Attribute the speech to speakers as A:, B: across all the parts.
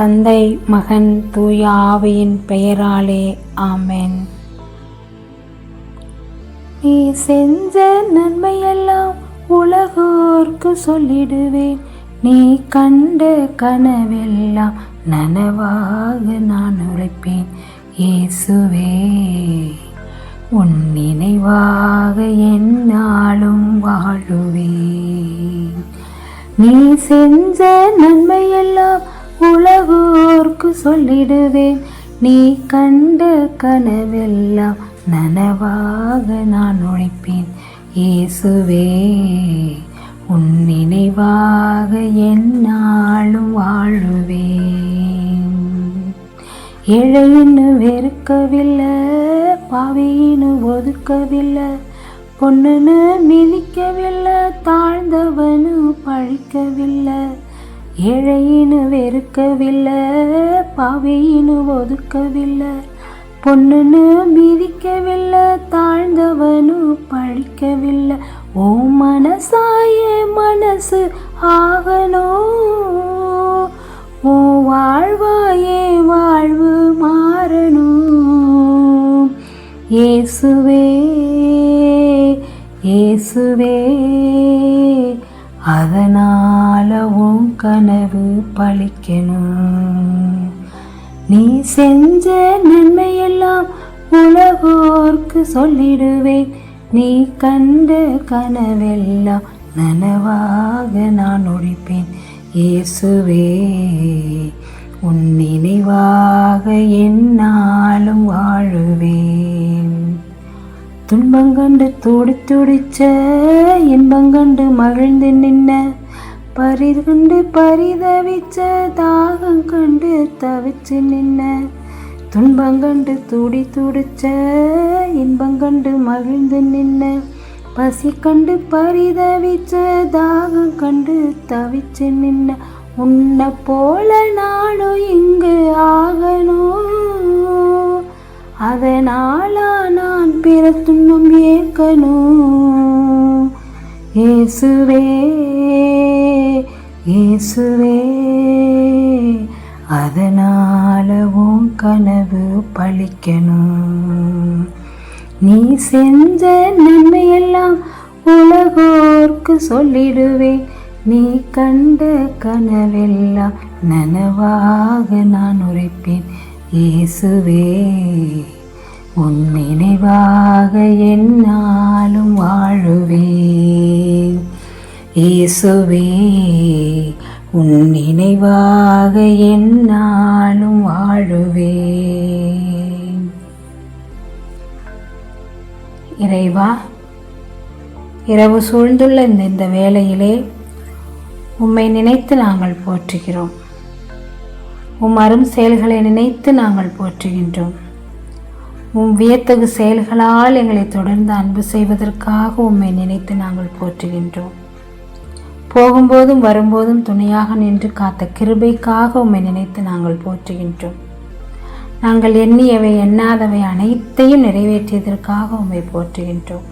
A: தந்தை மகன் தூய ஆவியின் பெயராலே ஆமேன். நீ செஞ்ச நன்மையெல்லாம் உலகோர்க்கு சொல்லிடுவேன். நீ கண்ட கனவெல்லாம் நனவாக நான் உழைப்பேன் இயேசுவே உன் நினைவாக என்னாலும் வாழுவே நீ செஞ்ச நன்மையெல்லாம் உலகோர்க்கு சொல்லிடுவேன். நீ கண்ட கனவெல்லாம் நனவாக நான் உழைப்பேன். இயேசுவே உன் நினைவாக என்னாலும் வாழுவேன். ஏழையின்னு வெறுக்கவில்லை பாவியின்னு ஒதுக்கவில்லை பொண்ணுன்னு மிதிக்கவில்லை தாழ்ந்தவனு பழிக்கவில்லை. ஏழையினு வெறுக்கவில்லை பாவையினு ஒதுக்கவில்லை பொண்ணுன்னு மிதிக்கவில்லை தாழ்ந்தவனு பழிக்கவில்லை ஓ மனசாய மனசு ஆகணும் ஓ வாழ்வாயே வாழ்வு மாறணும் இயேசுவே இயேசுவே அதனால் பழிக்கணும் நீ செஞ்ச நன்மையெல்லாம் உலகோர்க்கு சொல்லிடுவேன். நீ கண்ட கனவெல்லாம் நனவாக நான் ஒழிப்பேன். இயேசுவே உன் நினைவாக என்னாலும் வாழுவேன். துன்பங்கண்டு துடி துடிச்ச இன்பங்கண்டு மகிழ்ந்து நின்ன பரிகண்டு பரிதவிச்ச தாகம் கண்டு தவிச்சு நின்ன துன்பங்கண்டு துடி துடிச்ச இன்பங்கண்டு மகிழ்ந்து நின்ன. பசி கண்டு பரிதவிச்ச தாகம் கண்டு தவிச்சு நின்ன. உன்னை போல நானும் இங்கு ஆகணும். அதனால நான் பிற துன்பம் ஏற்கணும். இயேசுவே இயேசுவே அதனால உன் கனவு பழிக்கணும். நீ செஞ்ச நன்மையெல்லாம் உலகோர்க்கு சொல்லிடுவேன் நீ கண்ட கனவெல்லாம் நனவாக நான் உரைப்பேன். இயேசுவே. உன் நினைவாக என்னாலும் வாழுவேன். இயேசுவே உன் நினைவாக என்னாலும் வாழுவேன். இறைவா இரவு சூழ்ந்துள்ள இந்த இந்த வேளையிலே உம்மை நினைத்து நாங்கள் போற்றுகிறோம். உம் அரும் செயல்களை நினைத்து நாங்கள் போற்றுகின்றோம். உம் வியத்தகு செயல்களால் எங்களை தொடர்ந்து அன்பு செய்வதற்காக உம்மை நினைத்து நாங்கள் போற்றுகின்றோம். போகும்போதும் வரும்போதும் துணையாக நின்று காத்த கிருபைக்காக உம்மை நினைத்து நாங்கள் போற்றுகின்றோம். நாங்கள் எண்ணியவை எண்ணாதவை அனைத்தையும் நிறைவேற்றியதற்காக உம்மை போற்றுகின்றோம்.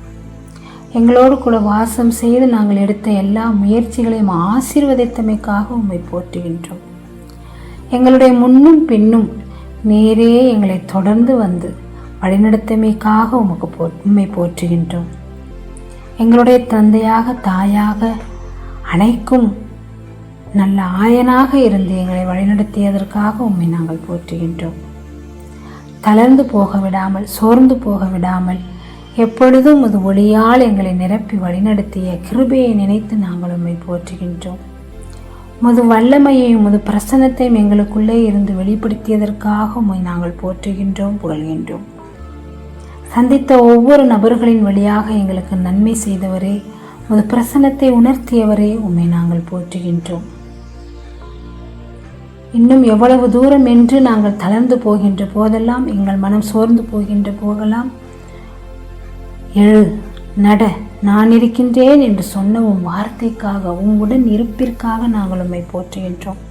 A: எங்களோடு கூட வாசம் செய்து நாங்கள் எடுத்த எல்லா முயற்சிகளையும் ஆசீர்வதித்தமைக்காக உம்மை போற்றுகின்றோம். எங்களுடைய முன்னும் பின்னும் நேரே எங்களை தொடர்ந்து வந்து வழிநடத்தமைக்காக உமக்கு போ உண்மை போற்றுகின்றோம். எங்களுடைய தந்தையாக தாயாக அனைக்கும் நல்ல ஆயனாக இருந்து எங்களை வழிநடத்தியதற்காக உம்மை நாங்கள் போற்றுகின்றோம். தளர்ந்து போக விடாமல் சோர்ந்து போக விடாமல் எப்பொழுதும் அது ஒளியால் எங்களை நிரப்பி வழிநடத்திய கிருபையை நினைத்து நாங்கள் உம்மை போற்றுகின்றோம். முது வல்லமையையும் முது பிரசன்னத்தையும் எங்களுக்குள்ளே இருந்து வெளிப்படுத்தியதற்காக உம்மை நாங்கள் போற்றுகின்றோம் புகழ்கின்றோம். சந்தித்த ஒவ்வொரு நபர்களின் வழியாக எங்களுக்கு நன்மை செய்தவரே உமது பிரசன்னத்தை உணர்த்தியவரே உம்மை நாங்கள் போற்றுகின்றோம். இன்னும் எவ்வளவு தூரம் என்று நாங்கள் தளர்ந்து போகின்ற போதெல்லாம் எங்கள் மனம் சோர்ந்து போகின்ற போகலாம் எழு நட நான் இருக்கின்றேன் என்று சொன்ன உன் வார்த்தைக்காக உங்களுடன் இருப்பிற்காக நாங்கள் உம்மை போற்றுகின்றோம்.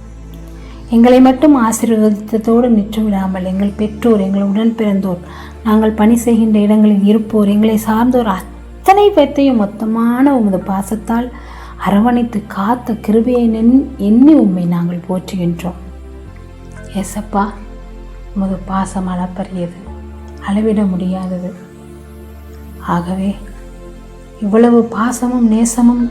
A: எங்களை மட்டும் ஆசீர்வதித்ததோடு நிற்று விடாமல் எங்கள் பெற்றோர் எங்கள் உடன் பிறந்தோர். நாங்கள் பணி செய்கின்ற இடங்களில் இருப்போர். எங்களை சார்ந்தோர். அத்தனை பேர்த்தையும் மொத்தமான உமது பாசத்தால் அரவணைத்து காத்த கிருபையை நின் எண்ணி உண்மை நாங்கள் போற்றுகின்றோம். எசப்பா உமது பாசம் அளப்பரியது அளவிட முடியாதது. ஆகவே இவ்வளவு பாசமும் நேசமும்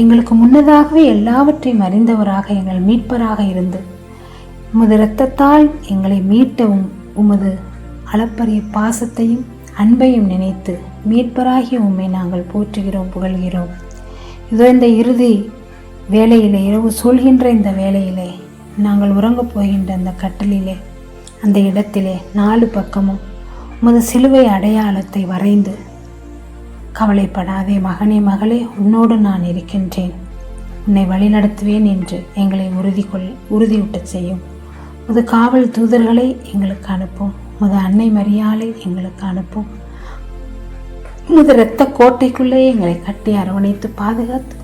A: எங்களுக்கு முன்னதாகவே எல்லாவற்றையும் அறிந்தவராக எங்கள் மீட்பராக இருந்து உமது இரத்தத்தால் எங்களை மீட்டவும் உமது அளப்பரிய பாசத்தையும் அன்பையும் நினைத்து மீட்பராகிய உம்மை நாங்கள் போற்றுகிறோம் புகழ்கிறோம். இதோ இந்த இறுதி வேலையிலே இரவு சொல்கின்ற இந்த வேலையிலே நாங்கள் உறங்கப் போகின்ற அந்த கட்டலிலே அந்த இடத்திலே நாலு பக்கமும் உமது சிலுவை அடையாளத்தை வரைந்து கவலைப்படாதே மகனே மகளே உன்னோடு நான் இருக்கின்றேன். உன்னை வழிநடத்துவேன் என்று எங்களை உறுதி கொள் உறுதியூட்டச் செய்யும். முது காவல் தூதர்களை எங்களுக்கு அனுப்பும். முது அன்னை மரியாளை எங்களுக்கு அனுப்பும். முது இரத்த கோட்டைக்குள்ளே எங்களை கட்டி அரவணைத்து பாதுகாத்து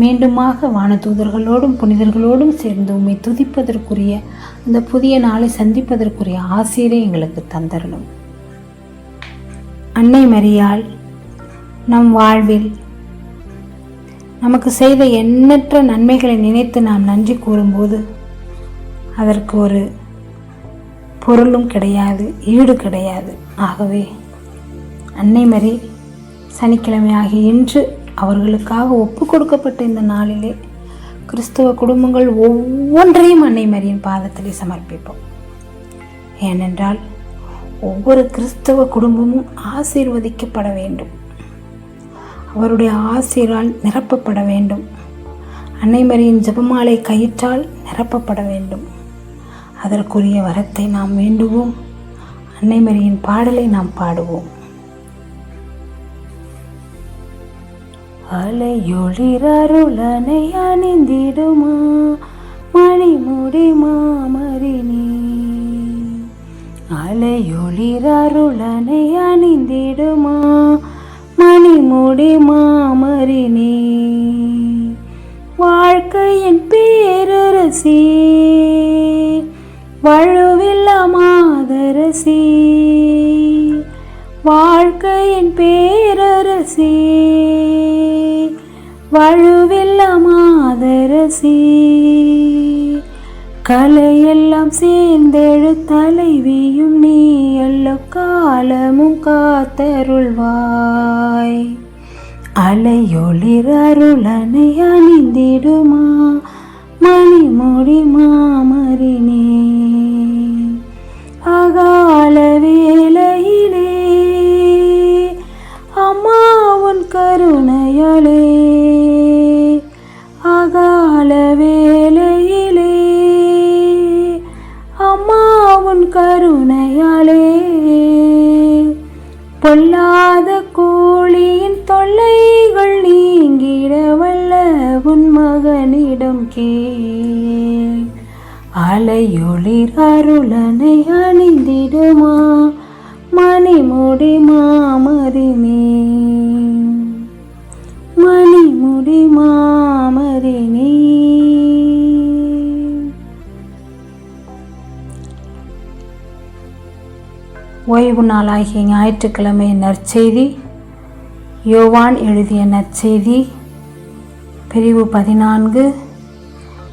A: மீண்டுமாக வான தூதர்களோடும் புனிதர்களோடும் சேர்ந்து உண்மை துதிப்பதற்குரிய அந்த புதிய நாளை சந்திப்பதற்குரிய ஆசிரியரை எங்களுக்கு தந்தரணும். அன்னை மரியாள் நம் வாழ்வில். நமக்கு செய்த எண்ணற்ற நன்மைகளை நினைத்து நாம் நன்றி கூறும்போது அதற்கு ஒரு பொருளும் கிடையாது ஈடு கிடையாது. ஆகவே அன்னை மரி சனிக்கிழமை ஆகிய இன்று அவர்களுக்காக ஒப்பு கொடுக்கப்பட்ட இந்த நாளிலே கிறிஸ்தவ குடும்பங்கள் ஒவ்வொன்றையும் அன்னை மரியின் பாதத்திலே சமர்ப்பிப்போம். ஏனென்றால் ஒவ்வொரு கிறிஸ்தவ குடும்பமும் ஆசீர்வதிக்கப்பட வேண்டும். அவருடைய ஆசிரால் நிரப்பப்பட வேண்டும். அன்னைமரியின் ஜெபமாலை கயிற்றால் நிரப்பப்பட வேண்டும். அதற்குரிய வரத்தை நாம் வேண்டுவோம். அன்னைமரியின் பாடலை நாம் பாடுவோம். அலையொளிரருளனை அணிந்திடுமா? மணிமுடி மாமரினி. அலையொளிரருளனை அணிந்திடுமா? முடி மாமரினி வாழ்க்கையின் பேரரசி. வழுவில்ல மாதரசி வாழ்க்கையின் பேரரசி. வழுவில்ல மாதரசி கலையெல்லாம் சேர்ந்தெழு தலைவியும் நீ அல்ல காலமும் காத்தருள்வாய். அலையொளிர் அருளனை அணிந்திடுமா மணிமொழி மாமரினே. அகால வேலையிலே அம்மா உன் கருணையாலே. அம்மா உன் கருணையாலே. பொல்லாத கூலியின் தொல்லைகள் நீங்கிட வல்ல உன் மகனிடம் கே அலையொளிர் அருளனை அணிந்திடுமா மணிமுடி மாமரினே மணிமுடி மாமரினே ஓய்வு நாளாகிய ஞாயிற்றுக்கிழமை நற்செய்தி. யோவான் எழுதிய நற்செய்தி. பிரிவு பதினான்கு.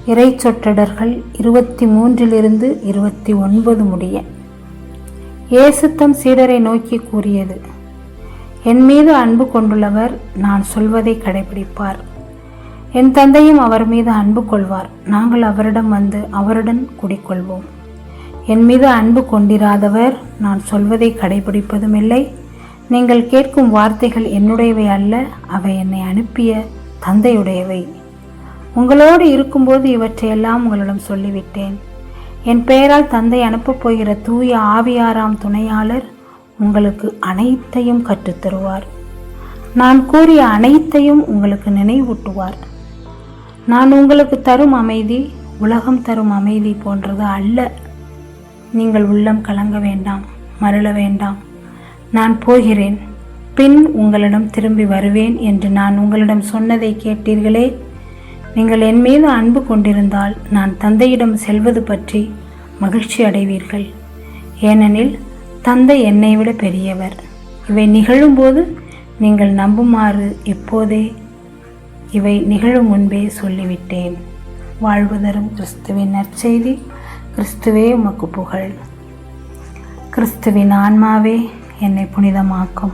A: இறை சொற்றொடர்கள் இருபத்தி மூன்றிலிருந்து இருபத்தி ஒன்பது முடிய ஏசுத்தம் சீடரை நோக்கி கூறியது என் மீது அன்பு கொண்டுள்ளவர் நான் சொல்வதை கடைபிடிப்பார். என் தந்தையும் அவர் மீது அன்பு கொள்வார். நாங்கள் அவரிடம் வந்து அவருடன் குடிக்கொள்வோம் என் மீது அன்பு கொண்டிராதவர் நான் சொல்வதை கடைபிடிப்பதும் இல்லை நீங்கள் கேட்கும் வார்த்தைகள் என்னுடையவை அல்ல அவை என்னை அனுப்பிய தந்தையுடையவை. உங்களோடு இருக்கும்போது இவற்றையெல்லாம் உங்களிடம் சொல்லிவிட்டேன். என் பெயரால் தந்தை அனுப்பப் போகிற தூய ஆவியாராம் துணையாளர் உங்களுக்கு அனைத்தையும் கற்றுத்தருவார். நான் கூறிய அனைத்தையும் உங்களுக்கு நினைவூட்டுவார். நான் உங்களுக்கு தரும் அமைதி உலகம் தரும் அமைதி போன்றது அல்ல. நீங்கள் உள்ளம் கலங்க வேண்டாம் மருள வேண்டாம். நான் போகிறேன். பின் உங்களிடம் திரும்பி வருவேன் என்று நான் உங்களிடம் சொன்னதை கேட்டீர்களே? நீங்கள் என் மீது அன்பு கொண்டிருந்தால் நான் தந்தையிடம் செல்வது பற்றி மகிழ்ச்சி அடைவீர்கள். ஏனெனில் தந்தை என்னை விட பெரியவர். இவை நிகழும்போது நீங்கள் நம்புமாறு இப்போதே இவை நிகழும் முன்பே சொல்லிவிட்டேன். வாழ்வு தரும் கிறிஸ்துவின் நற்செய்தி. கிறிஸ்துவே உமக்கு புகழ். கிறிஸ்துவின் ஆன்மாவே என்னை புனிதமாக்கும்.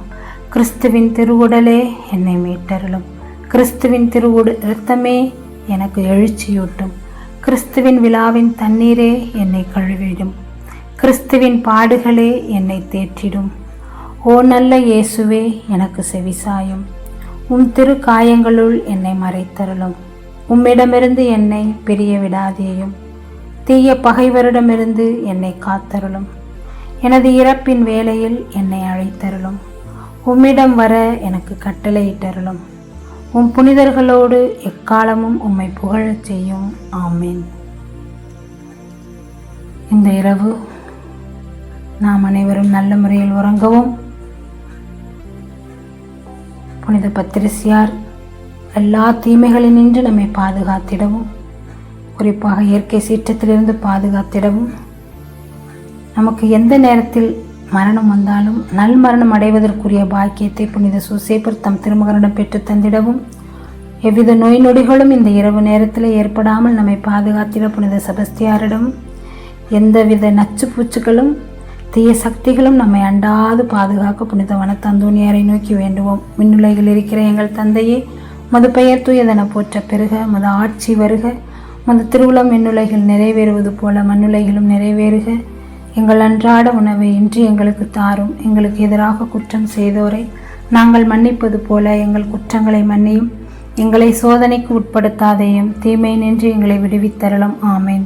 A: கிறிஸ்துவின் திருவுடலே என்னை மீட்டருளும். கிறிஸ்துவின் திருவுடு இரத்தமே எனக்கு எழுச்சியூட்டும். கிறிஸ்துவின் விழாவின் தண்ணீரே என்னை கழுவிடும். கிறிஸ்துவின் பாடுகளே என்னை தேற்றிடும். ஓ நல்ல இயேசுவே எனக்கு செவிசாயும் உம் திரு காயங்களுள் என்னை மறைத்தருளும். உம்மிடமிருந்து என்னை பிரிய விடாதேயும் தீய பகைவரிடமிருந்து என்னை காத்தருளும். எனது இறப்பின் வேளையில் என்னை அழைத்தருளும். உம்மிடம் வர எனக்கு கட்டளையிட்டருளும். உம் புனிதர்களோடு எக்காலமும் உம்மை புகழச் செய்யும். ஆமேன். இந்த இரவு நாம் அனைவரும் நல்ல முறையில் உறங்கவும். புனித பத்திரிசியார் எல்லா தீமைகளினின்று நம்மை பாதுகாத்திடவும். குறிப்பாக இயற்கை சீற்றத்திலிருந்து பாதுகாத்திடவும். நமக்கு எந்த நேரத்தில் மரணம் வந்தாலும் நல் மரணம் அடைவதற்குரிய பாக்கியத்தை புனித சூசேப்பர் தம் திருமகனிடம் பெற்று தந்திடவும். எவ்வித நோய் நொடிகளும் இந்த இரவு நேரத்தில் ஏற்படாமல் நம்மை பாதுகாத்திட புனித செபஸ்தியாரிடம் எந்தவித நச்சு பூச்சுகளும் தீய சக்திகளும் நம்மை அண்டாது பாதுகாக்க புனித வனத்தந்தோனியாரை நோக்கி வேண்டுவோம். மின்னுலகில் இருக்கிற எங்கள் தந்தையே மது பெயர் தூயதென போற்ற பெருக மது ஆட்சி வருக. அந்த திருவிழா மின்னுலைகள் நிறைவேறுவது போல மண்ணுலைகளும் நிறைவேறுக. எங்கள் அன்றாட உணவை இன்று எங்களுக்கு தாரும். எங்களுக்கு எதிராக குற்றம் செய்தோரை நாங்கள் மன்னிப்பது போல எங்கள் குற்றங்களை மன்னியும். எங்களை சோதனைக்கு உட்படுத்தாதையும் தீமை நின்று எங்களை விடுவித்தரலாம். ஆமேன்.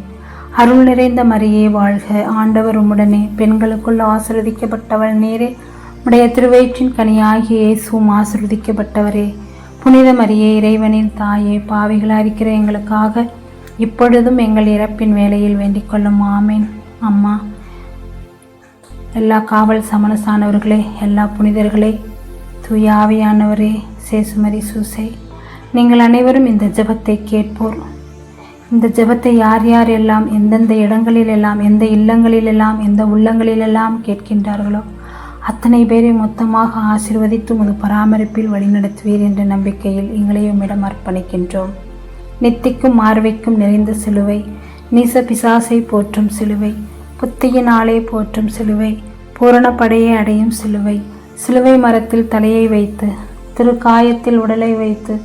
A: அருள் நிறைந்த மரியே வாழ்க. ஆண்டவர் உம்முடனே. பெண்களுக்குள் ஆசிர்வதிக்கப்பட்டவள் நேரே. உடைய திருவயிற்றின் கனியாகிய இயேசுவும் ஆசிர்வதிக்கப்பட்டவரே. புனித மரியே இறைவனின் தாயே பாவிகளாக இருக்கிற எங்களுக்காக இப்பொழுதும் எங்கள் இறப்பின் வேலையில் வேண்டிக் கொள்ளும். ஆமேன். அம்மா எல்லா காவல் சமணசானவர்களே எல்லா புனிதர்களே தூயாவியானவரே சேசுமரி சூசை நீங்கள் அனைவரும் இந்த ஜபத்தை கேட்போர். இந்த ஜெபத்தை யார் யார் எல்லாம் எந்தெந்த இடங்களில் எல்லாம் எந்த இல்லங்களில் எல்லாம் எந்த உள்ளங்களிலெல்லாம் கேட்கின்றார்களோ அத்தனை பேரை மொத்தமாக ஆசிர்வதித்து உமது பராமரிப்பில் வழிநடத்துவீர் என்ற நம்பிக்கையில் எங்களையும் இடம் அர்ப்பணிக்கின்றோம். நித்திக்கும் மார்வைக்கும் நிறைந்த சிலுவை. நீச பிசாசை போற்றும் சிலுவை. புத்தியினாலே போற்றும் சிலுவை. பூரணப்படையை அடையும் சிலுவை. சிலுவை மரத்தில் தலையை வைத்து திருக்காயத்தில் உடலை வைத்து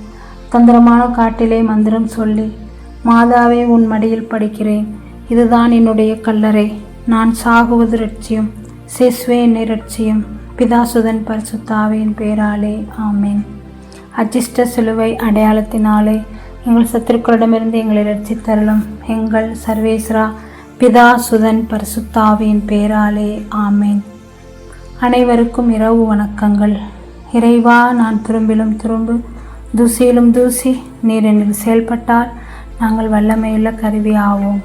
A: தந்திரமான காட்டிலே மந்திரம் சொல்லி மாதாவே உன் மடியில் படிக்கிறேன். இதுதான் என்னுடைய கல்லறை. நான் சாகுவது ரட்சியம். சேஸ்வே என்னை ரட்சியம். பிதாசுதன் பரிசுத்தாவின் பேராலே. ஆமேன். அஜிஷ்ட சிலுவை அடையாளத்தினாலே எங்கள் சத்துருக்களிடமிருந்து எங்களை ரட்சித்தருளும். எங்கள் சர்வேஸ்வரா பிதா சுதன் பரிசுத்தாவின் பேராலே ஆமேன். அனைவருக்கும் இரவு வணக்கங்கள். இறைவா நான் திரும்பிலும் திரும்பு தூசியிலும் தூசி நீர் என்னில் செயல்பட்டால் நாங்கள் வல்லமையுள்ள கருவி ஆவோம்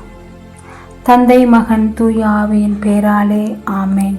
A: தந்தை மகன் தூய ஆவியின் பேராலே ஆமேன்.